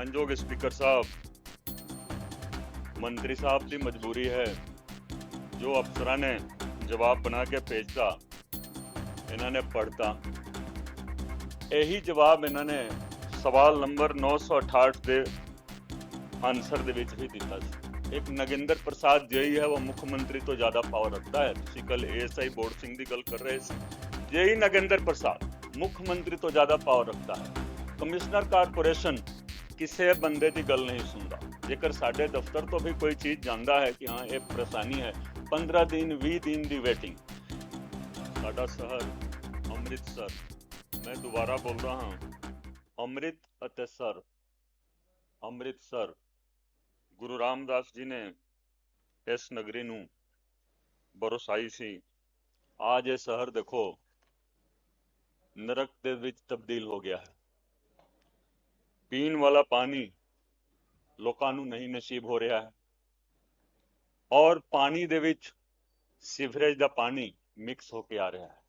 ਮਾਨਯੋਗ ਸਪੀਕਰ ਸਾਹਿਬ ਮੰਤਰੀ ਸਾਹਿਬ ਦੀ ਮਜਬੂਰੀ ਹੈ ਜੋ ਅਫਸਰਾਂ ਨੇ ਜਵਾਬ ਬਣਾ ਕੇ ਭੇਜਤਾ ਇਹਨਾਂ ਨੇ ਪੜਤਾ ਇਹੀ ਜਵਾਬ ਇਹਨਾਂ ਨੇ ਸਵਾਲ ਨੰਬਰ 968 ਦੇ ਆਨਸਰ ਦੇ ਵਿੱਚ ਵੀ ਦਿੱਤਾ ਸੀ ਇੱਕ ਨਗਿੰਦਰ ਪ੍ਰਸਾਦ ਜੇਈ ਹੈ ਉਹ ਮੁੱਖ ਮੰਤਰੀ ਤੋਂ ਜ਼ਿਆਦਾ ਪਾਵਰ ਰੱਖਦਾ ਹੈ ਤੁਸੀਂ ਕੱਲ ਏਐਸਆਈ ਬੋਰਡ ਸਿੰਘ ਦੀ ਗੱਲ ਕਰ ਰਹੇ ਸੀ ਜੇਈ ਨਗਿੰਦਰ ਪ੍ਰਸਾਦ ਮੁੱਖ ਮੰਤਰੀ ਤੋਂ ਜ਼ਿਆਦਾ ਪਾਵਰ ਰੱਖਦਾ ਹੈ ਕਮਿਸ਼ਨਰ ਕਾਰਪੋਰੇਸ਼ਨ ਕਿਸੇ ਬੰਦੇ ਦੀ ਗੱਲ ਨਹੀਂ ਸੁਣਦਾ ਜੇਕਰ ਸਾਡੇ ਦਫ਼ਤਰ ਤੋਂ ਵੀ ਕੋਈ ਚੀਜ਼ ਜਾਂਦਾ ਹੈ ਕਿ ਹਾਂ ਇਹ ਪਰੇਸ਼ਾਨੀ ਹੈ 15 ਦਿਨ 20 ਦਿਨ ਦੀ ਵੇਟਿੰਗ ਸਾਡਾ ਸ਼ਹਿਰ ਅੰਮ੍ਰਿਤਸਰ ਮੈਂ ਦੁਬਾਰਾ ਬੋਲ ਰਹਾ ਹਾਂ ਅੰਮ੍ਰਿਤ ਅਤੇ ਸਰ ਅੰਮ੍ਰਿਤਸਰ ਗੁਰੂ ਰਾਮਦਾਸ ਜੀ ਨੇ ਇਸ ਨਗਰੀ ਨੂੰ ਬਰਸਾਈ ਸੀ ਅੱਜ ਇਹ ਸ਼ਹਿਰ ਦੇਖੋ ਨਰਕ ਦੇ ਵਿੱਚ ਤਬਦੀਲ ਹੋ ਗਿਆ ਹੈ ਪੀਣ ਵਾਲਾ ਪਾਣੀ ਲੋਕਾਂ ਨੂੰ ਨਹੀਂ ਨਸੀਬ ਹੋ ਰਿਹਾ ਹੈ। ਔਰ ਪਾਣੀ ਦੇ ਵਿੱਚ ਸੀਵਰੇਜ ਦਾ ਪਾਣੀ ਮਿਕਸ ਹੋ ਕੇ ਆ ਰਿਹਾ ਹੈ।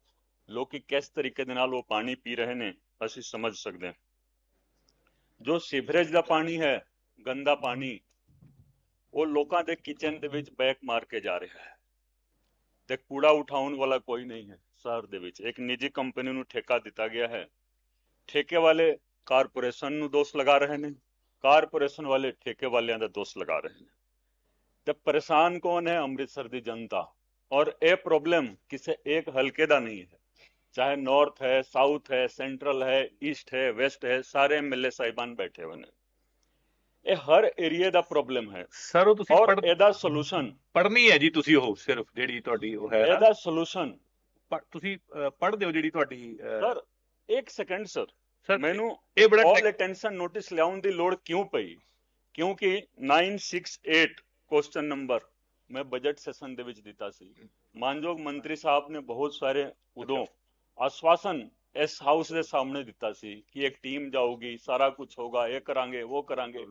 ਲੋਕੀ ਕਿਸ ਤਰੀਕੇ ਦੇ ਨਾਲ ਉਹ ਪਾਣੀ ਪੀ ਰਹੇ ਨੇ, ਅਸੀਂ ਸਮਝ ਸਕਦੇ ਹਾਂ। ਜੋ ਸੀਵਰੇਜ ਦਾ ਪਾਣੀ ਹੈ, ਗੰਦਾ ਪਾਣੀ, ਉਹ ਲੋਕਾਂ ਦੇ ਕਿਚਨ ਦੇ ਵਿੱਚ ਬੈਕ ਮਾਰ ਕੇ ਜਾ ਰਿਹਾ ਹੈ। ਤੇ ਕੂੜਾ ਉਠਾਉਣ ਵਾਲਾ ਕੋਈ ਨਹੀਂ ਹੈ, ਸ਼ਹਿਰ ਦੇ ਵਿੱਚ। ਇੱਕ ਨਿੱਜੀ ਕੰਪਨੀ ਨੂੰ ਠੇਕਾ ਦਿੱਤਾ ਗਿਆ ਹੈ। ਠੇਕੇ ਵਾਲੇ ਕਾਰਪੋਰੇਸ਼ਨ ਨੂੰ ਦੋਸ਼ ਲਗਾ ਰਹੇ ਨੇ ਕਾਰਪੋਰੇਸ਼ਨ ਵਾਲੇ ਠੇਕੇ ਵਾਲਿਆਂ ਦਾ ਦੋਸ਼ ਲਗਾ ਰਹੇ ਨੇ। ਤੇ ਪਰੇਸ਼ਾਨ ਕੌਣ ਹੈ ਅੰਮ੍ਰਿਤਸਰ ਦੀ ਜਨਤਾ? ਔਰ ਇਹ ਪ੍ਰੋਬਲਮ ਕਿਸੇ ਇੱਕ ਹਲਕੇ ਦਾ ਨਹੀਂ ਹੈ। ਚਾਹੇ ਨਾਰਥ ਹੈ ਸਾਊਥ ਹੈ ਸੈਂਟਰਲ ਹੈ ਈਸਟ ਹੈ ਵੈਸਟ ਹੈ ਸਾਰੇ ਐਮਐਲਏ ਸਾਹਿਬਾਨ ਬੈਠੇ ਹੋਏ ਨੇ। ਇਹ ਹਰ ਏਰੀਆ ਦਾ ਪ੍ਰੋਬਲਮ ਹੈ। ਸਰ ਉਹ ਤੁਸੀਂ ਪੜ੍ਹ- ਇਹਦਾ ਸੋਲੂਸ਼ਨ ਪੜ੍ਹਨੀ ਹੈ ਜੀ ਤੁਸੀਂ ਉਹ ਸਿਰਫ ਜਿਹੜੀ ਤੁਹਾਡੀ ਉਹ ਹੈ। ਇਹਦਾ ਸੋਲੂਸ਼ਨ ਤੁਸੀਂ ਪੜ੍ਹਦੇ ਹੋ ਜਿਹੜੀ ਤੁਹਾਡੀ ਸਰ ਇੱਕ ਸੈਕਿੰਡ ਸਰ ਸਰ ਮੈਨੂੰ ਇਹ ਬੜਾ ਆਲ ਅਟੈਂਸ਼ਨ ਨੋਟਿਸ ਲਿਆਉਣ ਦੀ ਲੋੜ ਕਿਉਂ ਪਈ? ਕਿਉਂਕਿ 968 ਕੁਐਸਚਨ ਨੰਬਰ ਮੈਂ ਬਜਟ ਸੈਸ਼ਨ ਦੇ ਵਿੱਚ ਦਿੱਤਾ ਸੀ। ਮਾਨਯੋਗ ਮੰਤਰੀ ਸਾਹਿਬ ਨੇ ਬਹੁਤ ਸਾਰੇ ਉਦੋਂ ਆਸ਼ਵਾਸਨ ਇਸ ਹਾਊਸ ਦੇ ਸਾਹਮਣੇ ਦਿੱਤਾ ਸੀ ਕਿ ਇੱਕ ਟੀਮ ਜਾਊਗੀ ਸਾਰਾ ਕੁਝ ਹੋਗਾ ਇਹ ਕਰਾਂਗੇ ਉਹ ਕਰਾਂਗੇ।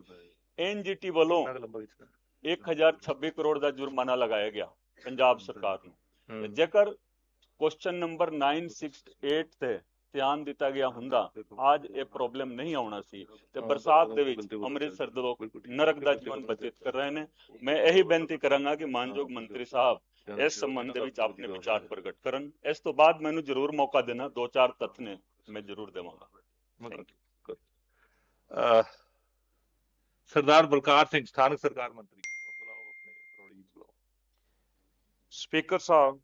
ਐਨਜੀਟੀ ਵੱਲੋਂ ਨਗ ਲੰਬਾ ਵਿੱਚ ਕਰ। 1026 ਕਰੋੜ ਦਾ ਜੁਰਮਾਨਾ ਲਗਾਇਆ ਗਿਆ ਪੰਜਾਬ ਸਰਕਾਰ ਨੂੰ। ਜੇਕਰ ਕੁਐਸਚਨ ਨੰਬਰ 968 ਤੇ ਧਿਆਨ ਦਿੱਤਾ ਗਿਆ ਹੁੰਦਾ ਅੱਜ ਇਹ ਪ੍ਰੋਬਲਮ ਨਹੀਂ ਆਉਣਾ ਸੀ। ਤੇ ਬਰਸਾਤ ਦੇ ਵਿੱਚ ਅੰਮ੍ਰਿਤਸਰ ਦੇ ਲੋਕ ਨਰਕ ਦਾ ਜੀਵਨ ਬਤੀਤ ਕਰ ਰਹੇ ਨੇ। ਮੈਂ ਇਹੀ ਬੇਨਤੀ ਕਰਾਂਗਾ ਕਿ ਮਾਨਯੋਗ ਮੰਤਰੀ ਸਾਹਿਬ ਇਸ ਸੰਬੰਧ ਦੇ ਵਿੱਚ ਆਪਣੇ ਵਿਚਾਰ ਪ੍ਰਗਟ ਕਰਨ। ਇਸ ਤੋਂ ਬਾਅਦ ਮੈਨੂੰ ਜ਼ਰੂਰ ਮੌਕਾ ਦੇਣਾ। ਦੋ ਚਾਰ ਤੱਥ ਨੇ ਮੈਂ ਜ਼ਰੂਰ ਦੇਵਾਂਗਾ। ਸਰਦਾਰ ਬਲਕਾਰ ਸਿੰਘ ਸਥਾਨਕ ਸਰਕਾਰ ਮੰਤਰੀ। ਸਪੀਕਰ ਸਾਹਿਬ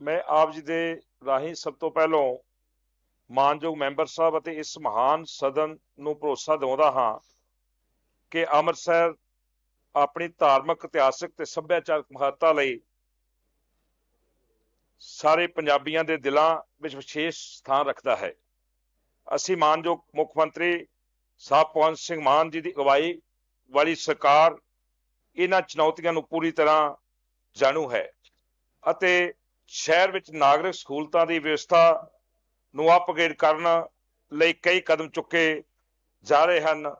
ਮੈਂ ਆਪ ਜੀ ਦੇ ਰਾਹੀਂ ਸਭ ਤੋਂ ਪਹਿਲਾਂ ਮਾਨਯੋਗ ਮੈਂਬਰ ਸਾਹਿਬ ਅਤੇ ਇਸ ਮਹਾਨ ਸਦਨ ਨੂੰ ਭਰੋਸਾ ਦਿਵਾਉਂਦਾ ਹਾਂ ਕਿ ਅੰਮ੍ਰਿਤਸਰ ਆਪਣੀ ਧਾਰਮਿਕ, ਇਤਿਹਾਸਕ ਤੇ ਸੱਭਿਆਚਾਰਕ ਮਹੱਤਤਾ ਲਈ ਸਾਰੇ ਪੰਜਾਬੀਆਂ ਦੇ ਦਿਲਾਂ ਵਿੱਚ ਵਿਸ਼ੇਸ਼ ਸਥਾਨ ਰੱਖਦਾ ਹੈ। ਅਸੀਂ ਮਾਨਯੋਗ ਮੁੱਖ ਮੰਤਰੀ ਸਾਹਿਬ ਭਗਵੰਤ ਸਿੰਘ ਮਾਨ ਜੀ ਦੀ ਅਗਵਾਈ ਵਾਲੀ ਸਰਕਾਰ ਇਹਨਾਂ ਚੁਣੌਤੀਆਂ ਨੂੰ ਪੂਰੀ ਤਰ੍ਹਾਂ ਜਾਣੂ ਹੈ ਅਤੇ ਸ਼ਹਿਰ ਵਿੱਚ ਨਾਗਰਿਕ ਸਹੂਲਤਾਂ ਦੀ ਵਿਵਸਥਾ ਨੂੰ ਅਪਗ੍ਰੇਡ ਕਰਨ ਲਈ ਕਈ ਕਦਮ ਚੁੱਕੇ ਜਾ ਰਹੇ ਹਨ।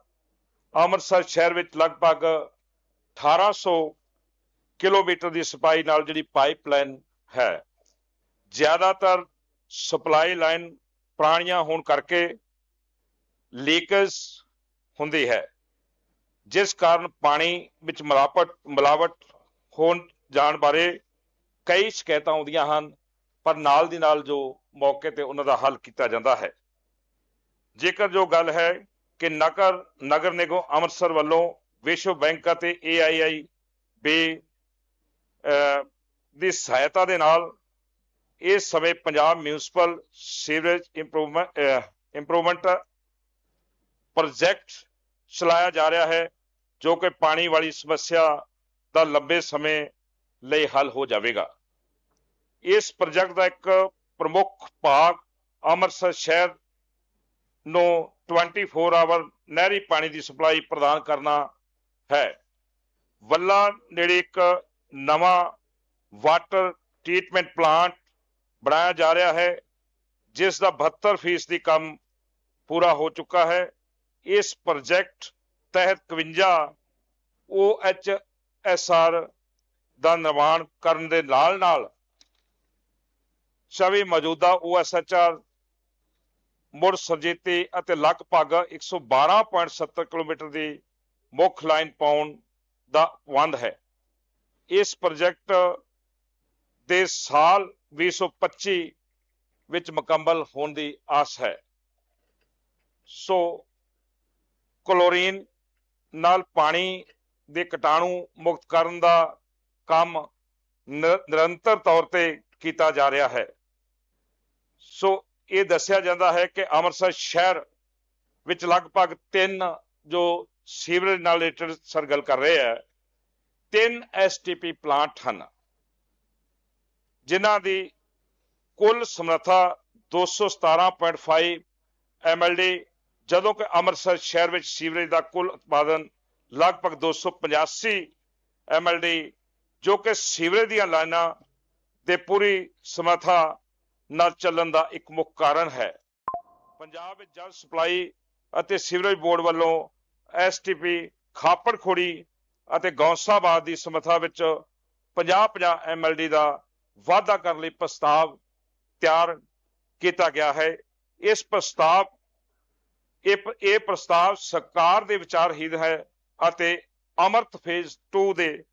ਅੰਮ੍ਰਿਤਸਰ ਸ਼ਹਿਰ ਵਿੱਚ ਲਗਭਗ 1800 ਕਿਲੋਮੀਟਰ ਦੀ ਸਪਾਈ ਨਾਲ ਜਿਹੜੀ ਪਾਈਪਲਾਈਨ ਹੈ, ਜ਼ਿਆਦਾਤਰ ਸਪਲਾਈ ਲਾਈਨ ਪੁਰਾਣੀਆਂ ਹੋਣ ਕਰਕੇ ਲੀਕੇਜ ਹੁੰਦੀ ਹੈ, ਜਿਸ ਕਾਰਨ ਪਾਣੀ ਵਿੱਚ ਮਿਲਾਵਟ ਮਿਲਾਵਟ ਹੋਣ ਜਾਣ ਬਾਰੇ ਕਈ ਸ਼ਿਕਾਇਤਾਂ ਆਉਂਦੀਆਂ ਹਨ, ਪਰ ਨਾਲ ਦੀ ਨਾਲ ਜੋ ਮੌਕੇ ਤੇ ਉਹਨਾਂ ਦਾ ਹੱਲ ਕੀਤਾ ਜਾਂਦਾ ਹੈ। ਜੇਕਰ ਜੋ ਗੱਲ ਹੈ ਕਿ ਨਗਰ ਨਗਰ ਨਿਗਮ ਅੰਮ੍ਰਿਤਸਰ ਵੱਲੋਂ ਵਿਸ਼ਵ ਬੈਂਕ ਅਤੇ AII ਬੇ ਦੀ ਸਹਾਇਤਾ ਦੇ ਨਾਲ ਇਸ ਸਮੇਂ Punjab municipal sewerage improvement improvement project ਚਲਾਇਆ ਜਾ ਰਿਹਾ ਹੈ, ਜੋ ਕਿ ਪਾਣੀ ਵਾਲੀ ਸਮੱਸਿਆ ਦਾ ਲੰਬੇ ਸਮੇਂ ਲਈ ਹੱਲ ਹੋ ਜਾਵੇਗਾ। ਇਸ ਪ੍ਰੋਜੈਕਟ ਦਾ ਇੱਕ ਪ੍ਰਮੁੱਖ ਭਾਗ ਅੰਮ੍ਰਿਤਸਰ ਸ਼ਹਿਰ ਨੂੰ 24 ਆਵਰ ਨਹਿਰੀ ਪਾਣੀ ਦੀ ਸਪਲਾਈ ਪ੍ਰਦਾਨ ਕਰਨਾ ਹੈ। ਵੱਲਾ ਨੇੜੇ ਇੱਕ ਨਵਾਂ ਵਾਟਰ ਟ੍ਰੀਟਮੈਂਟ ਪਲਾਂਟ ਬਣਾਇਆ ਜਾ ਰਿਹਾ ਹੈ, ਜਿਸ ਦਾ 72% ਦੀ ਕੰਮ ਪੂਰਾ ਹੋ ਚੁੱਕਾ ਹੈ। ਇਸ ਪ੍ਰੋਜੈਕਟ ਤਹਿਤ 51 OHSR ਦਾ ਨਿਰਮਾਣ ਕਰਨ ਦੇ ਨਾਲ ਨਾਲ ਛਵੀ ਮੌਜੂਦਾ OSHR ਮੁੜ ਸਰਜੀਤੀ ਅਤੇ ਲਗਭਗ 112.70 ਕਿਲੋਮੀਟਰ ਦੀ ਮੁੱਖ ਲਾਈਨ ਪਾਉਣ ਦਾ ਵੰਦ ਹੈ। ਇਸ ਪ੍ਰੋਜੈਕਟ ਦੇ ਸਾਲ 2025 ਵਿੱਚ ਮੁਕੰਮਲ ਹੋਣ ਦੀ ਆਸ ਹੈ। ਸੋ ਕਲੋਰੀਨ ਨਾਲ ਪਾਣੀ ਦੇ ਕਟਾਣੂ ਮੁਕਤ ਕਰਨ ਦਾ ਕੰਮ ਨ- ਨਿਰੰਤਰ ਤੌਰ ਤੇ ਕੀਤਾ ਜਾ ਰਿਹਾ ਹੈ। ਸੋ ਇਹ ਦੱਸਿਆ ਜਾਂਦਾ ਹੈ ਕਿ ਅੰਮ੍ਰਿਤਸਰ ਸ਼ਹਿਰ ਵਿੱਚ ਲਗਭਗ ਤਿੰਨ ਜੋ ਸੀਵਰੇਜ ਨਾਲ ਰਿਲੇਟਡ ਸਰ ਗੱਲ ਕਰ ਰਹੇ ਹੈ ਤਿੰਨ ਐਸਟੀਪੀ ਪਲਾਂਟ ਹਨ, ਜਿਨ੍ਹਾਂ ਦੀ ਕੁੱਲ ਸਮਰੱਥਾ 217.5 ਐਮਐਲਡੀ ਜਦੋਂ ਕਿ ਅੰਮ੍ਰਿਤਸਰ ਸ਼ਹਿਰ ਵਿੱਚ ਸੀਵਰੇਜ ਦਾ ਕੁੱਲ ਉਤਪਾਦਨ ਲਗਭਗ 285 ਐਮਐਲਡੀ ਜੋ ਕਿ ਸੀਵਰੇਜ ਦੀਆਂ ਲਾਈਨਾਂ ਦੇ ਪੂਰੀ ਸਮਰੱਥਾ ਨਾਲ ਚੱਲਣ ਦਾ ਇੱਕ ਮੁੱਖ ਕਾਰਨ ਹੈ। ਪੰਜਾਬ ਵਿੱਚ ਜਲ ਸਪਲਾਈ ਅਤੇ ਸੀਵਰੇਜ ਬੋਰਡ ਵੱਲੋਂ ਐਸਟੀਪੀ ਖਾਪੜ ਖੋੜੀ ਅਤੇ ਗੌਂਸਾਬਾਦ ਦੀ ਸਮਰੱਥਾ ਵਿੱਚ 50-50 ਐਮਐਲਡੀ ਦਾ ਵਾਅਦਾ ਕਰਨ ਲਈ ਪ੍ਰਸਤਾਵ ਤਿਆਰ ਕੀਤਾ ਗਿਆ ਹੈ। ਇਸ ਪ੍ਰਸਤਾਵ, ਇਹ ਇਹ ਪ੍ਰਸਤਾਵ ਸਰਕਾਰ ਦੇ ਵਿਚਾਰ ਵਿਚਾਰਹੀਨ ਹੈ ਅਤੇ ਅਮਰਤ ਫੇਜ਼ 2 ਦੇ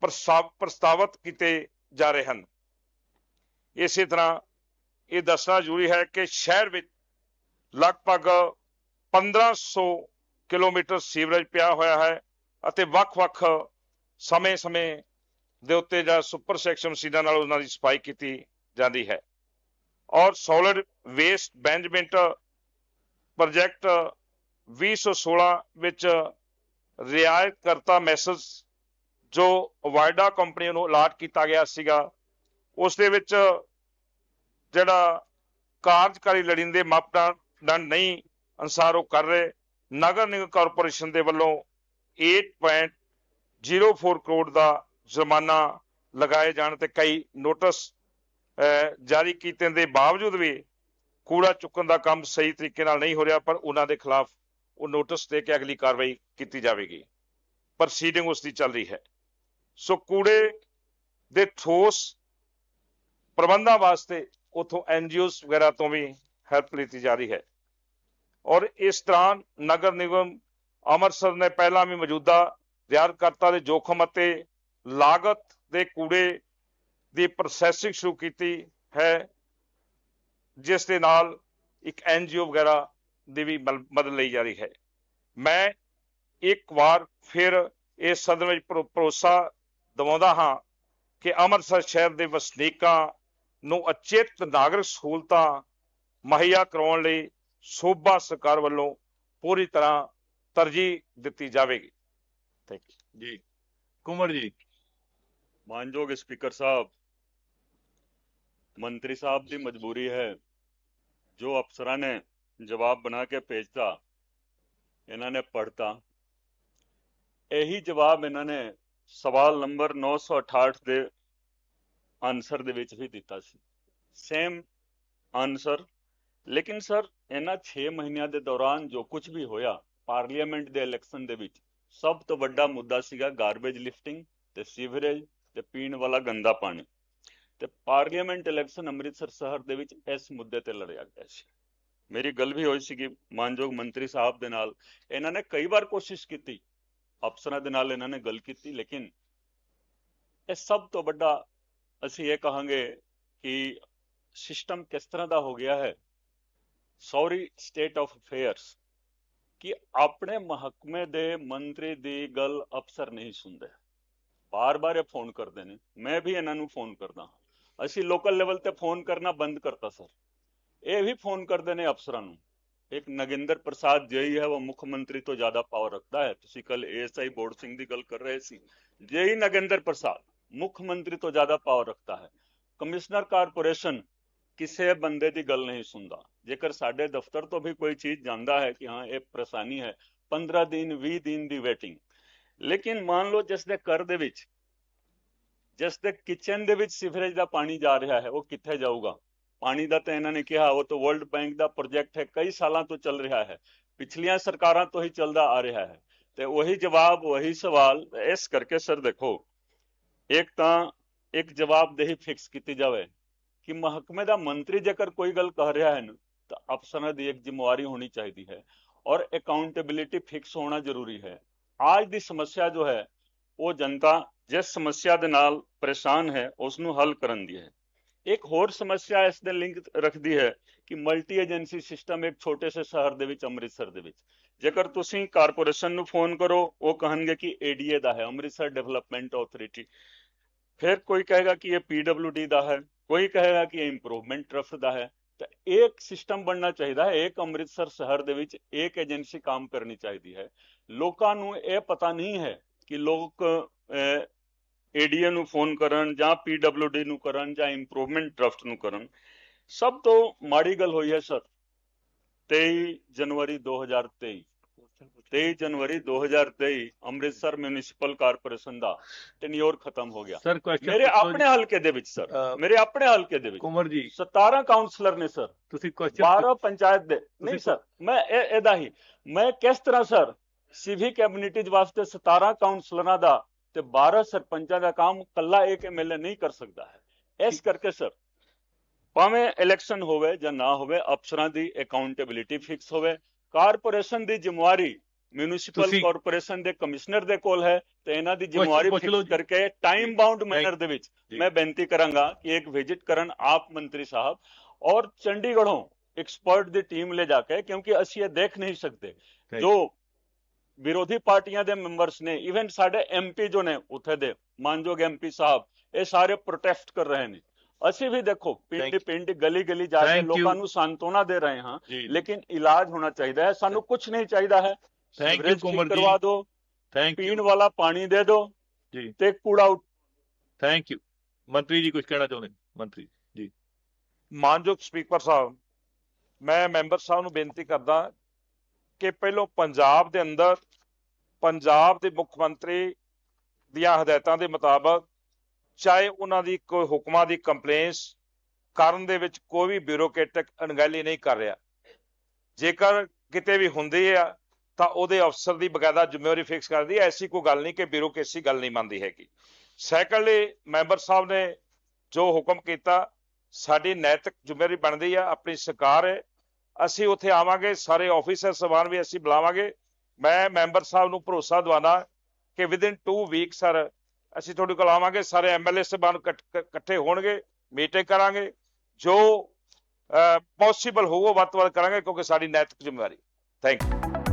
ਪ੍ਰਸਤਾਵ, ਪ੍ਰਸਤਾਵਿਤ ਕੀਤੇ ਜਾ ਰਹੇ ਹਨ। ਇਸੇ ਤਰ੍ਹਾਂ ਇਹ ਦੱਸਣਾ ਜ਼ਰੂਰੀ ਹੈ ਕਿ ਸ਼ਹਿਰ ਵਿੱਚ ਲਗਭਗ 1500 ਕਿਲੋਮੀਟਰ ਸੀਵਰੇਜ ਪਿਆ ਹੋਇਆ ਹੈ ਅਤੇ ਵੱਖ-ਵੱਖ ਸਮੇਂ-ਸਮੇਂ ਦੇ ਉੱਤੇ ਜਾਂ ਸੁਪਰ ਸੈਕਸ਼ਨ ਮਸ਼ੀਨਾਂ ਨਾਲ ਉਹਨਾਂ ਦੀ ਸਫ਼ਾਈ ਕੀਤੀ ਜਾਂਦੀ ਹੈ। ਔਰ ਸੋਲਿਡ ਵੇਸਟ ਮੈਨੇਜਮੈਂਟ ਪ੍ਰੋਜੈਕਟ 2016 ਵਿੱਚ ਰਿਆਇਤ ਕਰਤਾ ਮੈਸੇਜ ਜੋ ਵਾਇਡਾ ਕੰਪਨੀ ਨੂੰ ਅਲਾਟ ਕੀਤਾ ਗਿਆ ਸੀਗਾ, ਉਸ ਦੇ ਵਿੱਚ ਜਿਹੜਾ ਕਾਰਜਕਾਰੀ ਲੜਿੰਦੇ ਮਾਪਦੰਡ ਨਹੀਂ ਅਨਸਾਰ ਉਹ ਕਰ ਰਹੇ, ਨਗਰ ਨਿਗਮ ਕਾਰਪੋਰੇਸ਼ਨ ਦੇ ਵੱਲੋਂ 8.04 ਕਰੋੜ ਦਾ ਜੁਰਮਾਨਾ ਲਗਾਏ ਜਾਣ ਤੇ ਕਈ ਨੋਟਿਸ ਜਾਰੀ ਕੀਤੇ ਦੇ ਬਾਵਜੂਦ ਵੀ ਕੂੜਾ ਚੁੱਕਣ ਦਾ ਕੰਮ ਸਹੀ ਤਰੀਕੇ ਨਾਲ ਨਹੀਂ ਹੋ ਰਿਹਾ, ਪਰ ਉਹਨਾਂ ਦੇ ਖਿਲਾਫ ਉਹ ਨੋਟਿਸ ਦੇ ਕੇ ਅਗਲੀ ਕਾਰਵਾਈ ਕੀਤੀ ਜਾਵੇਗੀ। ਪ੍ਰੋਸੀਡਿੰਗ ਉਸ ਦੀ ਚੱਲ ਰਹੀ ਹੈ। ਸੋ ਕੂੜੇ ਦੇ ਠੋਸ ਪ੍ਰਬੰਧਾਂ ਵਾਸਤੇ ਉਥੋਂ ਐਨਜੀਓਸ ਵਗੈਰਾ ਤੋਂ ਵੀ ਹੈਲਪ ਲਈ ਜਾ ਰਹੀ ਹੈ। ਔਰ ਇਸ ਦੌਰਾਨ ਨਗਰ ਨਿਗਮ ਅੰਮ੍ਰਿਤਸਰ ਨੇ ਪਹਿਲਾਂ ਵੀ ਮੌਜੂਦਾ ਰਿਆਦਕਰਤਾ ਦੇ ਜੋਖਮ ਅਤੇ ਲਾਗਤ ਦੇ ਕੂੜੇ ਦੀ ਪ੍ਰੋਸੈਸਿੰਗ ਸ਼ੁਰੂ ਕੀਤੀ ਹੈ, ਜਿਸ ਦੇ ਨਾਲ ਇੱਕ ਐਨਜੀਓ ਵਗੈਰਾ ਦੀ ਵੀ ਮਲ- ਮਦਦ ਲਈ ਜਾ ਰਹੀ ਹੈ। ਮੈਂ ਇੱਕ ਵਾਰ ਫਿਰ ਇਸ ਸਦਨ ਵਿੱਚ ਭਰੋ- ਭਰੋਸਾ ਦਿਵਾਉਂਦਾ ਹਾਂ ਕਿ ਅੰਮ੍ਰਿਤਸਰ ਸ਼ਹਿਰ ਦੇ ਵਸਨੀਕਾਂ ਨੂੰ ਅਚੇਤ ਨਾਗਰਿਕ ਸਹੂਲਤਾਂ ਮੁਹੱਈਆ ਕਰਾਉਣ ਲਈ ਸੂਬਾ ਸਰਕਾਰ ਵੱਲੋਂ ਪੂਰੀ ਤਰ੍ਹਾਂ ਤਰਜੀਹ ਦਿੱਤੀ ਜਾਵੇਗੀ। ਥੈਂਕ ਯੂ ਜੀ, ਕੁਮਰ ਜੀ, ਮਾਨਯੋਗ ਸਪੀਕਰ ਸਾਹਿਬ, ਮੰਤਰੀ ਸਾਹਿਬ ਦੀ ਮਜਬੂਰੀ ਹੈ, ਜੋ ਅਫਸਰਾਂ ਨੇ ਜਵਾਬ ਬਣਾ ਕੇ ਭੇਜਤਾ, ਇਹਨਾਂ ਨੇ ਪੜਤਾ ਇਹੀ ਜਵਾਬ ਇਹਨਾਂ ਨੇ ਸਵਾਲ ਨੰਬਰ 968 ਦੇ ਆਨਸਰ ਦੇ ਵਿੱਚ ਵੀ ਦਿੱਤਾ ਸੀ। ਸੇਮ ਆਨਸਰ ਲੇਕਿਨ ਸਰ ਇਹਨਾਂ 6 ਮਹੀਨਿਆਂ ਦੇ ਦੌਰਾਨ ਜੋ ਕੁਝ ਵੀ ਹੋਇਆ ਪਾਰਲੀਮੈਂਟ ਦੇ ਇਲੈਕਸ਼ਨ ਦੇ ਵਿੱਚ, ਸਭ ਤੋਂ ਵੱਡਾ ਮੁੱਦਾ ਸੀਗਾ ਗਾਰਬੇਜ ਲਿਫਟਿੰਗ ਤੇ ਸੀਵਰੇਜ ਤੇ ਪੀਣ ਵਾਲਾ ਗੰਦਾ ਪਾਣੀ। ਤੇ ਪਾਰਲੀਮੈਂਟ ਇਲੈਕਸ਼ਨ ਅੰਮ੍ਰਿਤਸਰ ਸ਼ਹਿਰ ਦੇ ਵਿੱਚ ਇਸ ਮੁੱਦੇ ਤੇ ਲੜਿਆ ਗਿਆ ਸੀ। ਮੇਰੀ ਗੱਲ ਵੀ ਹੋਈ ਸੀਗੀ, ਮਾਨਯੋਗ ਮੰਤਰੀ ਸਾਹਿਬ ਦੇ ਨਾਲ। ਇਹਨਾਂ ਨੇ ਕਈ ਵਾਰ ਕੋਸ਼ਿਸ਼ ਕੀਤੀ, ਅਫਸਰਾਂ ਦੇ ਨਾਲ ਇਹਨਾਂ ਨੇ ਗੱਲ ਕੀਤੀ, ਲੇਕਿਨ ਇਹ ਸਭ ਤੋਂ ਵੱਡਾ ਅਸੀਂ ਇਹ ਕਹਾਂਗੇ ਕਿ ਸਿਸਟਮ ਕਿਸ ਤਰ੍ਹਾਂ ਦਾ ਹੋ ਗਿਆ ਹੈ? ਸੌਰੀ ਸਟੇਟ ਆਫ ਅਫੇਅਰਸ ਕਿ ਆਪਣੇ ਮਹਕਮੇ ਦੇ ਮੰਤਰੀ ਦੀ ਗੱਲ ਅਫਸਰ ਨਹੀਂ ਸੁਣਦੇ। ਬਾਰ-ਬਾਰ ਇਹ ਫੋਨ ਕਰਦੇ ਨੇ। ਮੈਂ ਵੀ ਇਹਨਾਂ ਨੂੰ ਫੋਨ ਕਰਦਾ ਹਾਂ। ਅਸੀਂ ਲੋਕਲ ਲੈਵਲ ਤੇ ਫੋਨ ਕਰਨਾ ਬੰਦ ਕਰਤਾ ਸਰ ਇਹ ਵੀ ਫੋਨ ਕਰਦੇ ਨੇ ਅਫਸਰਾਂ ਨੂੰ। ਇੱਕ ਨਗਿੰਦਰ ਪ੍ਰਸਾਦ ਜਈ ਹੈ ਉਹ ਮੁੱਖ ਮੰਤਰੀ ਤੋਂ ਜ਼ਿਆਦਾ ਪਾਵਰ ਰੱਖਦਾ ਹੈ। ਤੁਸੀਂ ਕੱਲ ਏਐਸਆਈ ਬੋਰਡ ਸਿੰਘ ਦੀ ਗੱਲ ਕਰ ਰਹੇ ਸੀ। ਜਈ ਨਗਿੰਦਰ ਪ੍ਰਸਾਦ। ਮੁੱਖ ਮੰਤਰੀ ਤੋਂ ਜ਼ਿਆਦਾ ਪਾਵਰ ਰੱਖਦਾ ਹੈ। ਕਮਿਸ਼ਨਰ ਕਾਰਪੋਰੇਸ਼ਨ ਕਿਸੇ ਬੰਦੇ ਦੀ ਗੱਲ ਨਹੀਂ ਸੁਣਦਾ। ਜੇਕਰ ਸਾਡੇ ਦਫ਼ਤਰ ਤੋਂ ਵੀ ਕੋਈ ਚੀਜ਼ ਜਾਂਦਾ ਹੈ ਕਿ ਹਾਂ, ਇਹ ਪਰੇਸ਼ਾਨੀ ਹੈ 15 ਦਿਨ 20 ਦਿਨ ਦੀ ਵੇਟਿੰਗ ਲੇਕਿਨ ਮੰਨ ਲਓ ਜਿਸ ਦੇ ਘਰ ਦੇ ਵਿੱਚ, ਜਿਸ ਦੇ ਕਿਚਨ ਦੇ ਵਿੱਚ ਸੀਵਰੇਜ ਦਾ ਪਾਣੀ ਜਾ ਰਿਹਾ ਹੈ, ਉਹ ਕਿੱਥੇ ਜਾਊਗਾ? ਪਾਣੀ ਦਾ ਤਾਂ ਇਹਨਾਂ ਨੇ ਕਿਹਾ, ਉਹ ਤਾਂ ਵਰਲਡ ਬੈਂਕ ਦਾ ਪ੍ਰੋਜੈਕਟ ਹੈ, ਕਈ ਸਾਲਾਂ ਤੋਂ ਚੱਲ ਰਿਹਾ ਹੈ। ਪਿਛਲੀਆਂ ਸਰਕਾਰਾਂ ਤੋਂ ਹੀ ਚੱਲਦਾ ਆ ਰਿਹਾ ਹੈ। ਤੇ ਉਹੀ ਜਵਾਬ, ਉਹੀ ਸਵਾਲ ਇਸ ਕਰਕੇ ਸਰ ਦੇਖੋ ਇੱਕ ਤਾਂ ਇੱਕ ਜਵਾਬਦੇਹੀ ਫਿਕਸ ਕੀਤੀ ਜਾਵੇ ਕਿ ਮਹਕਮੇ ਦਾ ਮੰਤਰੀ ਜੇਕਰ ਕੋਈ ਗੱਲ ਕਹਿ ਰਿਹਾ ਹੈ ਤਾਂ ਅਫਸਰਾਂ ਦੀ ਇੱਕ ਜ਼ਿੰਮੇਵਾਰੀ ਹੋਣੀ ਚਾਹੀਦੀ ਹੈ ਔਰ ਅਕਾਊਂਟੇਬਿਲਿਟੀ ਫਿਕਸ ਹੋਣਾ ਜ਼ਰੂਰੀ ਹੈ ਅੱਜ ਦੀ ਸਮੱਸਿਆ ਜੋ ਹੈ ਉਹ ਜਨਤਾ ਜਿਸ ਸਮੱਸਿਆ ਦੇ ਨਾਲ ਪਰੇਸ਼ਾਨ ਹੈ ਉਸ ਨੂੰ ਹੱਲ ਕਰਨ ਦੀ ਹੈ ਇੱਕ ਹੋਰ ਸਮੱਸਿਆ ਇਸ ਦੇ ਲਿੰਕ ਰੱਖਦੀ ਹੈ ਕਿ ਮਲਟੀ ਏਜੰਸੀ ਸਿਸਟਮ ਇੱਕ ਛੋਟੇ ਸੇ ਸ਼ਹਿਰ ਦੇ ਵਿੱਚ ਅੰਮ੍ਰਿਤਸਰ ਦੇ ਵਿੱਚ ਜੇਕਰ ਤੁਸੀਂ ਕਾਰਪੋਰੇਸ਼ਨ ਨੂੰ ਫੋਨ ਕਰੋ ਉਹ ਕਹਿਣਗੇ ਕਿ ਏਡੀਏ ਦਾ ਹੈ ਅੰਮ੍ਰਿਤਸਰ ਡਿਵੈਲਪਮੈਂਟ ਅਥਾਰਟੀ ਫਿਰ ਕੋਈ ਕਹੇਗਾ ਕਿ ਇਹ ਪੀਡਬਲਯੂਡੀ ਦਾ ਹੈ, ਕੋਈ ਕਹੇਗਾ ਕਿ ਇਹ ਇੰਪਰੂਵਮੈਂਟ ਟਰਸਟ ਦਾ ਹੈ, ਤਾਂ ਇੱਕ ਸਿਸਟਮ ਬਣਨਾ ਚਾਹੀਦਾ ਹੈ, ਇੱਕ ਅੰਮ੍ਰਿਤਸਰ ਸ਼ਹਿਰ ਦੇ ਵਿੱਚ ਇੱਕ ਏਜੰਸੀ ਕੰਮ ਕਰਨੀ ਚਾਹੀਦੀ ਹੈ। ਲੋਕਾਂ ਨੂੰ ਇਹ ਪਤਾ ਨਹੀਂ ਹੈ ਕਿ ਲੋਕ ਏਡੀਏ ਨੂੰ ਫੋਨ ਕਰਨ ਜਾਂ ਪੀਡਬਲਯੂਡੀ ਨੂੰ ਕਰਨ ਜਾਂ ਇੰਪਰੂਵਮੈਂਟ ਟਰਸਟ ਨੂੰ ਕਰਨ। ਸਭ ਤੋਂ ਮਾੜੀ ਗੱਲ ਹੋਈ ਹੈ ਸਰ 23 ਜਨਵਰੀ 2023 23 ਜਨਵਰੀ 2023 ਅੰਮ੍ਰਿਤਸਰ ਮਿਊਨਿਸਪਲ ਕਾਰਪੋਰੇਸ਼ਨ ਦਾ ਟੈਨਿਓਰ ਖਤਮ ਹੋ ਗਿਆ। ਸਰ ਮੇਰੇ ਆਪਣੇ ਹਲਕੇ ਦੇ ਵਿੱਚ ਸਰ ਮੇਰੇ ਆਪਣੇ ਹਲਕੇ ਦੇ ਵਿੱਚ। ਕੁਮਰ ਜੀ। 17 ਕਾਉਂਸਲਰ ਨੇ ਸਰ ਤੁਸੀਂ ਕੁਐਸਚਨ 12 ਪੰਚਾਇਤ ਦੇ। ਨਹੀਂ ਸਰ ਮੈਂ ਇਹ ਇਹਦਾ ਹੀ। ਮੈਂ ਕਿਸ ਤਰ੍ਹਾਂ ਸਰ ਸਿਵਿਕ ਕਮਿਊਨਿਟੀਜ਼ ਵਾਸਤੇ 17 ਕਾਉਂਸਲਰਾਂ ਦਾ ਤੇ 12 ਸਰਪੰਚਾਂ ਦਾ ਕੰਮ ਕੱਲਾ ਇੱਕ ਐਮਐਲਏ ਨਹੀਂ ਕਰ ਸਕਦਾ ਹੈ? ਇਸ ਕਰਕੇ ਸਰ ਭਾਵੇਂ ਇਲੈਕਸ਼ਨ ਹੋਵੇ ਜਾਂ ਨਾ ਹੋਵੇ ਅਫਸਰਾਂ ਦੀ ਅਕਾਊਂਟੇਬਿਲਿਟੀ ਫਿਕਸ ਹੋਵੇ ਕਾਰਪੋਰੇਸ਼ਨ ਦੀ ਜ਼ਿੰਮੇਵਾਰੀ ਮਿਊਨਿਸਪਲ ਤੁਸੀਂ- ਕਾਰਪੋਰੇਸ਼ਨ ਦੇ ਕਮਿਸ਼ਨਰ ਦੇ ਕੋਲ ਹੈ ਤੇ ਇਹਨਾਂ ਦੀ ਜ਼ਿੰਮੇਵਾਰੀ ਪੁੱਛ ਲਓ ਫਿਕਸ ਜੀ। ਕਰਕੇ ਟਾਈਮ ਬਾਉਂਡ ਮੈਨਰ ਦੇ ਵਿੱਚ ਜੀ। ਮੈਂ ਬੇਨਤੀ ਕਰਾਂਗਾ ਕਿ ਇੱਕ ਵਿਜ਼ਿਟ ਕਰਨ ਆਪ ਮੰਤਰੀ ਸਾਹਿਬ ਔਰ ਚੰਡੀਗੜ੍ਹੋਂ ਐਕਸਪਰਟ ਦੀ ਟੀਮ ਲੈ ਜਾ ਕੇ ਕਿਉਂਕਿ ਅਸੀਂ ਇਹ ਦੇਖ ਨਹੀਂ ਸਕਦੇ Thank ਜੋ ਵਿਰੋਧੀ ਪਾਰਟੀਆਂ ਦੇ ਮੈਂਬਰਸ ਨੇ ਇਵਨ ਸਾਡੇ ਐਮਪੀ ਜੋ ਨੇ ਉੱਥੇ ਦੇ ਮਾਨਯੋਗ ਐਮਪੀ ਸਾਹਿਬ ਇਹ ਸਾਰੇ ਪ੍ਰੋਟੈਸਟ ਕਰ ਰਹੇ ਨੇ ਅਸੀਂ ਵੀ ਦੇਖੋ ਪਿੰਡ. ਪਿੰਡ ਗਲੀ ਗਲੀ ਜਾ ਕੇ. ਲੋਕਾਂ ਨੂੰ ਸਾਂਤਵਨਾ ਦੇ ਰਹੇ ਹਾਂ। ਜੀ ਲੇਕਿਨ ਇਲਾਜ ਹੋਣਾ ਚਾਹੀਦਾ ਹੈ। ਸਾਨੂੰ ਕੁਝ ਨਹੀਂ ਚਾਹੀਦਾ ਹੈ। ਸੀਵਰੇਜ ਠੀਕ ਕੁੰਵਰ ਜੀ। ਕਰਵਾ ਦਿਓ। ਥੈਂਕ ਪੀਣ ਯੂ ਵਾਲਾ ਪਾਣੀ ਦੇ ਦਿਓ। ਜੀ। ਤੇ ਕੂੜਾ ਥੈਂਕ ਯੂ ਮੰਤਰੀ ਜੀ ਕੁਝ ਕਹਿਣਾ ਚਾਹੁੰਦੇ? ਨੇ? ਮੰਤਰੀ ਮਾਨਯੋਗ ਸਪੀਕਰ ਸਾਹਿਬ ਮੈਂ ਮੈਂਬਰ ਸਾਹਿਬ ਨੂੰ ਬੇਨਤੀ ਕਰਦਾ ਕਿ ਪਹਿਲੋਂ ਪੰਜਾਬ ਦੇ ਅੰਦਰ ਪੰਜਾਬ ਦੇ ਮੁੱਖ ਮੰਤਰੀ ਦੀਆਂ ਹਦਾਇਤਾਂ ਦੇ ਮੁਤਾਬਕ ਚਾਹੇ ਉਹਨਾਂ ਦੀ ਕੋਈ ਹੁਕਮਾਂ ਦੀ ਕੰਪਲੇਂਟਸ ਕਰਨ ਦੇ ਵਿੱਚ ਕੋਈ ਵੀ ਬਿਊਰੋਕ੍ਰੈਟਿਕ ਅਣਗਹਿਲੀ ਨਹੀਂ ਕਰ ਰਿਹਾ। ਜੇਕਰ ਕਿਤੇ ਵੀ ਹੁੰਦੀ ਆ, ਤਾਂ ਉਹਦੇ ਅਫਸਰ ਦੀ ਬਕਾਇਦਾ ਜ਼ਿੰਮੇਵਾਰੀ ਫਿਕਸ ਕਰਦੀ ਹੈ ਐਸੀ ਕੋਈ ਗੱਲ ਨਹੀਂ ਕਿ ਬਿਊਰੋਕ੍ਰੇਸੀ ਗੱਲ ਨਹੀਂ ਮੰਨਦੀ ਹੈਗੀ। ਸੈਕੰਡਲੀ ਮੈਂਬਰ ਸਾਹਿਬ ਨੇ ਜੋ ਹੁਕਮ ਕੀਤਾ, ਸਾਡੀ ਨੈਤਿਕ ਜ਼ਿੰਮੇਵਾਰੀ ਬਣਦੀ ਆ, ਆਪਣੀ ਸਰਕਾਰ ਹੈ। ਅਸੀਂ ਉੱਥੇ ਆਵਾਂਗੇ, ਸਾਰੇ ਆਫੀਸਰ ਸਵਾਨ ਵੀ ਅਸੀਂ ਬੁਲਾਵਾਂਗੇ। ਮੈਂ ਮੈਂਬਰ ਸਾਹਿਬ ਨੂੰ ਭਰੋਸਾ ਦਿਵਾਣਾ ਕਿ ਵਿਦਿਨ 2 ਵੀਕ ਸਰ ਅਸੀਂ ਤੁਹਾਡੇ ਕੋਲ ਆਵਾਂਗੇ, ਸਾਰੇ ਐਮਐਲਏ ਸਾਹਿਬਾਨ ਨੂੰ ਇਕੱਠੇ ਹੋਣਗੇ ਮੀਟਿੰਗ ਕਰਾਂਗੇ, ਜੋ ਪੋਸੀਬਲ ਹੋਊਗਾ ਵੱਧ ਤੋਂ ਵੱਧ ਕਰਾਂਗੇ, ਕਿਉਂਕਿ ਸਾਡੀ ਨੈਤਿਕ ਜ਼ਿੰਮੇਵਾਰੀ। Thank you